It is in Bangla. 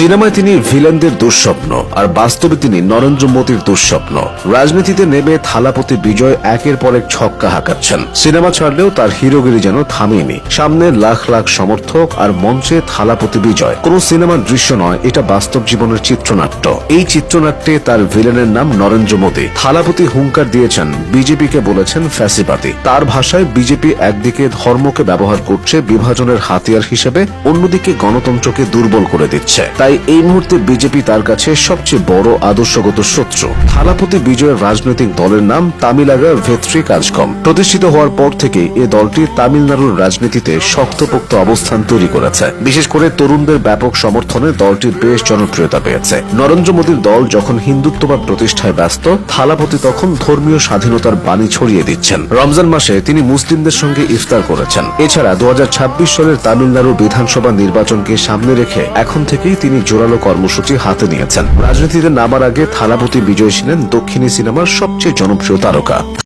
সিনেমায় তিনি ভিলেনদের দুঃস্বপ্ন, আর বাস্তবে তিনি নরেন্দ্র মোদীর দুঃস্বপ্ন। রাজনীতিতে নেমে থালাপতি বিজয় একের পর এক ছক্কা হাঁকাচ্ছেন। সিনেমা ছাড়লেও তার হিরোগিরি যেন থামেনি। সামনে লাখ লাখ সমর্থক আর মঞ্চে থালাপতি বিজয়। কোন সিনেমার দৃশ্য নয়, এটা বাস্তব জীবনের চিত্রনাট্য। এই চিত্রনাট্যে তার ভিলেনের নাম নরেন্দ্র মোদী। থালাপতি হুঙ্কার দিয়েছেন, বিজেপিকে বলেছেন ফ্যাসিবাদী। তার ভাষায় বিজেপি একদিকে ধর্মকে ব্যবহার করছে বিভাজনের হাতিয়ার হিসেবে, অন্যদিকে গণতন্ত্রকে দুর্বল করে দিচ্ছে। তাই এই মুহূর্তে বিজেপি তার কাছে সবচেয়ে বড় আদর্শগত শত্রু। থালাপতি বিজয়ের রাজনৈতিক দলের নাম তামিলাগা ভেত্রি কাজকম। প্রতিষ্ঠিত হওয়ার পর থেকে এ দলটি তামিলনাড়ুর রাজনীতিতে শক্তপোক্ত অবস্থান তৈরি করেছে। বিশেষ করে তরুণদের ব্যাপক সমর্থনে দলটি বেশ জনপ্রিয়তা পেয়েছে। নরেন্দ্র মোদীর দল যখন হিন্দুত্ববাদ প্রতিষ্ঠায় ব্যস্ত, থালাপতি তখন ধর্মীয় স্বাধীনতার বাণী ছড়িয়ে দিচ্ছেন। রমজান মাসে তিনি মুসলিমদের সঙ্গে ইফতার করেছেন। এছাড়া দু হাজার ছাব্বিশ সালের তামিলনাড়ু বিধানসভা নির্বাচনকে সামনে রেখে এখন থেকেই তিনি জোরালো কর্মসূচি হাতে নিয়েছেন। রাজনীতিতে নামার আগে থালাপতি বিজয় ছিলেন দক্ষিণী সিনেমার সবচেয়ে জনপ্রিয় তারকা।